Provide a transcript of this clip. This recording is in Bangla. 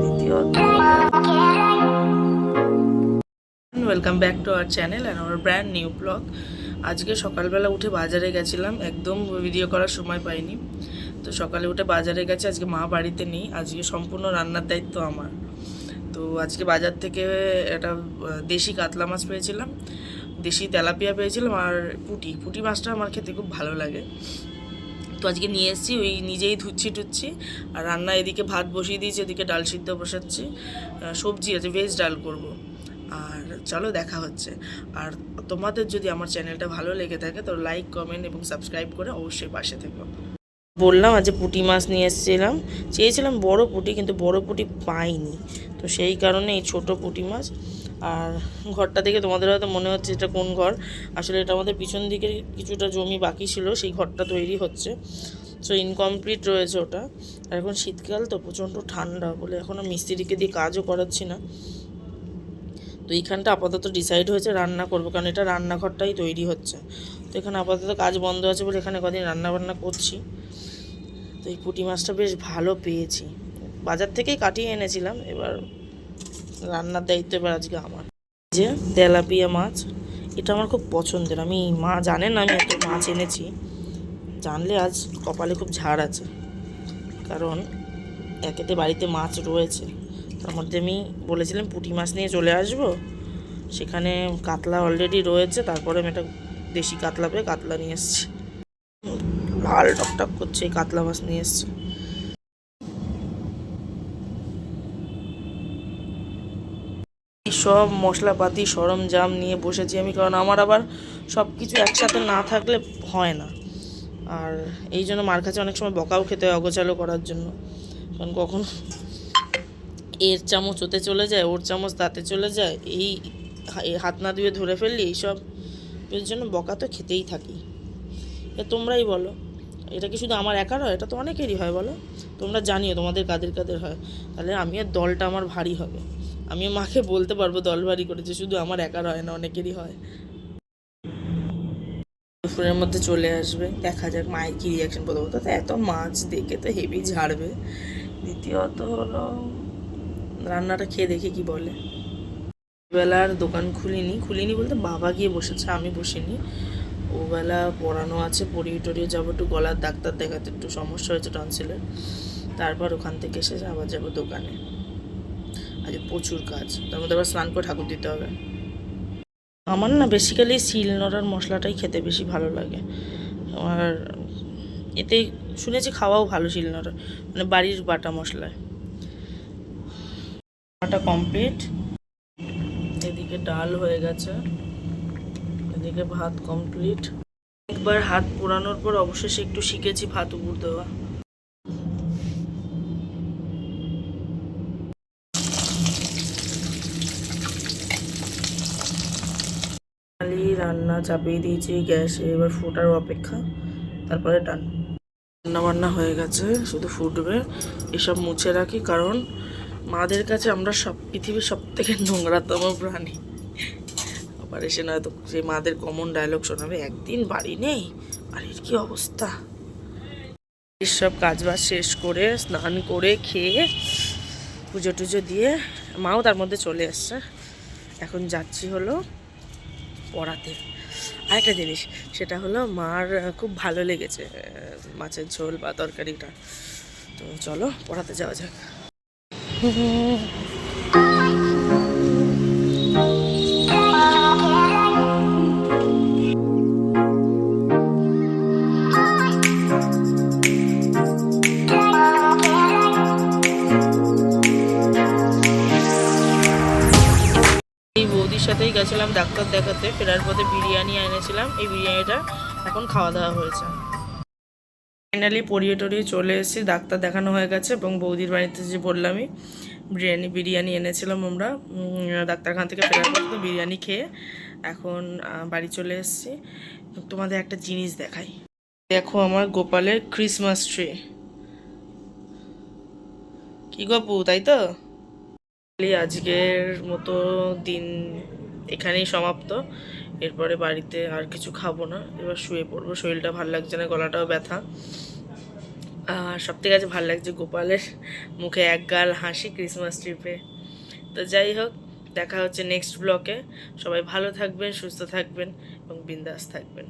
দ্বিতীয়ত welcome back to our channel and our brand new blog আজকে সকালবেলা উঠে বাজারে গেছিলাম, একদম ভিডিও করার সময় পাইনি। তো সকালে উঠে বাজারে গেছে, আজকে মা বাড়িতে নেই, আজকে সম্পূর্ণ রান্নার দায়িত্ব আমার। তো আজকে বাজার থেকে একটা দেশি কাতলা মাছ পেয়েছিলাম, দেশি তেলাপিয়া পেয়েছিলাম আর পুঁটি। পুঁটি মাছটা আমার খেতে খুব ভালো লাগে। তো আজকে নিয়ে এসেছি, ওই নিজেই ধুচ্ছি টুচ্ছি। আর রান্না এদিকে ভাত বসিয়ে দিয়েছি, এদিকে ডাল সিদ্ধ বসাচ্ছি। সবজি আছে ভেজ ডাল করব। আর চলো দেখা হচ্ছে। আর তোমাদের যদি আমার চ্যানেলটা ভালো লেগে থাকে, তো লাইক কমেন্ট এবং সাবস্ক্রাইব করে অবশ্যই পাশে থেকো। বললাম আজ পুঁটি মাছ নিয়ে এসেছিলাম। চেয়েছিলাম বড় পুঁটি, কিন্তু বড় পুঁটি পাইনি। তো সেই কারণে এই ছোট পুঁটি মাছ আর ঘরটা দেখে তোমাদের হয়তো মনে হচ্ছে এটা কোন ঘর। আসলে এটা আমাদের পিছন দিকে কিছুটা জমি বাকি ছিল, সেই ঘরটা তৈরি হচ্ছে। সো ইনকমপ্লিট রয়েছে ওটা। আর এখন শীতকাল তো, প্রচণ্ড ঠান্ডা বলে এখনও মিস্ত্রিকে দিয়ে কাজও করাচ্ছি না। তো এইখানটা আপাতত ডিসাইড হয়েছে রান্না করব, কারণ এটা রান্নাঘরটাই তৈরি হচ্ছে। তো এখানে আপাতত কাজ বন্ধ আছে বলে এখানে কদিন রান্না বান্না করছি। তো এই পুঁটি মাছটা বেশ ভালো পেয়েছি। বাজার থেকেই কাটিয়ে এনেছিলাম, এবার রান্নার দায়িত্ব এবার আজকে আমার। যে তেলাপিয়া মাছ, এটা আমার খুব পছন্দের। আমি, মা জানেন আমি এত মাছ এনেছি। জানলে আজ কপালে খুব ঝাড় আছে। কারণ, একেতে বাড়িতে মাছ রয়েছে। তার মধ্যে আমি বলেছিলাম পুঁটি মাছ নিয়ে চলে আসব। সেখানে কাতলা অলরেডি রয়েছে, তারপরে আমি একটা দেশি কাতলা পেয়ে কাতলা নিয়ে এসেছি। লাল টকটক করছে কাতলা মাছ নিয়ে এসেছি। সব মশলাপাতি, সরঞ্জাম নিয়ে বসেছি আমি, কারণ আমার আবার সব কিছু একসাথে না থাকলে হয় না। আর এই জন্য মার কাছে অনেক সময় বকাও খেতে হয় অগোচালো করার জন্য। কারণ কখন এর চামচ ওতে চলে যায়, ওর চামচ তাতে চলে যায়, এই হাত না দিয়ে ধরে ফেললি এইসব এর জন্য বকা তো খেতেই থাকি। তোমরাই বলো, এটা কি শুধু আমার একার হয়? এটা তো অনেকেরই হয়, বলো? তোমরা জানিও তোমাদের কাদের কাদের হয়। তাহলে আমি আর দলটা আমার ভারী হবে। আমি মাকে বলতে পারব দল ভারী করেছে শুধু আমার একার হয় না, অনেকেরই হয়। দুপুরের মধ্যে চলে আসবে, দেখা যাক মায়ের কী রিয়াকশন প্রথমত তো এত মাছ, দেখে তো হেভি ঝাড়বে। দ্বিতীয়ত হলো, রান্নাটা খেয়ে দেখে কি বলে। বেলার দোকান খুলিনি। খুলিনি বলতে বাবা গিয়ে বসেছে, আমি বসিনি। ওবেলা পড়ানো আছে, পড়িয়ে টড়িয়ে যাব একটু, গলার ডাক্তার দেখাতে একটু সমস্যা হয়েছে টনসিলের। তারপর ওখান থেকে এসে আবার যাব দোকানে। আজ প্রচুর কাজ। তার মধ্যে আবার স্নান করে ঠাকুর দিতে হবে। আমার না বেসিক্যালি শিল নোড়ার মশলাটাই খেতে বেশি ভালো লাগে। আর এতে শুনেছি খাওয়াও ভালো শিল নোড়া মানে বাড়ির বাটা মশলায়। বাটা কমপ্লিট এদিকে ডাল হয়ে গেছে। এদিকে ভাত কমপ্লিট একবার হাত পোড়ানোর পর অবশেষে একটু শিখেছি ভাত উপর দেওয়া। রান্না চাপিয়ে দিয়েছি, গ্যাসে এবার ফোটার অপেক্ষা, তারপরে ডান। রান্না বান্না হয়ে গেছে, শুধু ফুটবে এসব মুছে রাখি কারণ মাদের কাছে আমরা সব, পৃথিবীর সব থেকে নোংরাতম প্রাণী। আবার এসে নয়তো সেই মাদের কমন ডায়লগ শোনাবে, একদিন বাড়ি নেই, বাড়ির কি অবস্থা? সব কাজবাজ শেষ করে, স্নান করে, খেয়ে, পুজো টুজো দিয়ে, মাও তার মধ্যে চলে এসছে। এখন যাচ্ছি হলো পড়াতে। আরেকটা জিনিস, সেটা হলো মার খুব ভালো লেগেছে মাছের ঝোল বা তরকারিটা। তো চলো, পড়াতে যাওয়া যাক। সাথেই গেছিলাম ডাক্তার দেখাতে, ফেরার পথে বিরিয়ানি এনেছিলাম, এই বিরিয়ানিটা এখন খাওয়া দাওয়া হয়েছে। ফাইনালি পরিয়ে টরিয়ে চলে এসেছি, ডাক্তার দেখানো হয়ে গেছে এবং বৌদির বাড়িতে যে বললামই, বিরিয়ানি বিরিয়ানি এনেছিলাম আমরা ডাক্তারখানা থেকে ফেরার পর বিরিয়ানি খেয়ে এখন বাড়ি চলে এসেছি। তোমাদের একটা জিনিস দেখাই। দেখো আমার গোপালের ক্রিসমাস ট্রি কি গপু তাই তো? আজকের মতো দিন এখানেই সমাপ্ত। এরপরে বাড়িতে আর কিছু খাব না। এবার শুয়ে পড়ব। শরীরটা ভালো লাগছে না, গলাটাও ব্যথা। আর সব থেকে কাছে ভালো লাগছে গোপালের মুখে এক গাল হাসি ক্রিসমাস ট্রিপে তো যাই হোক, দেখা হচ্ছে নেক্সট ব্লকে সবাই ভালো থাকবেন, সুস্থ থাকবেন এবং বিন্দাস থাকবেন।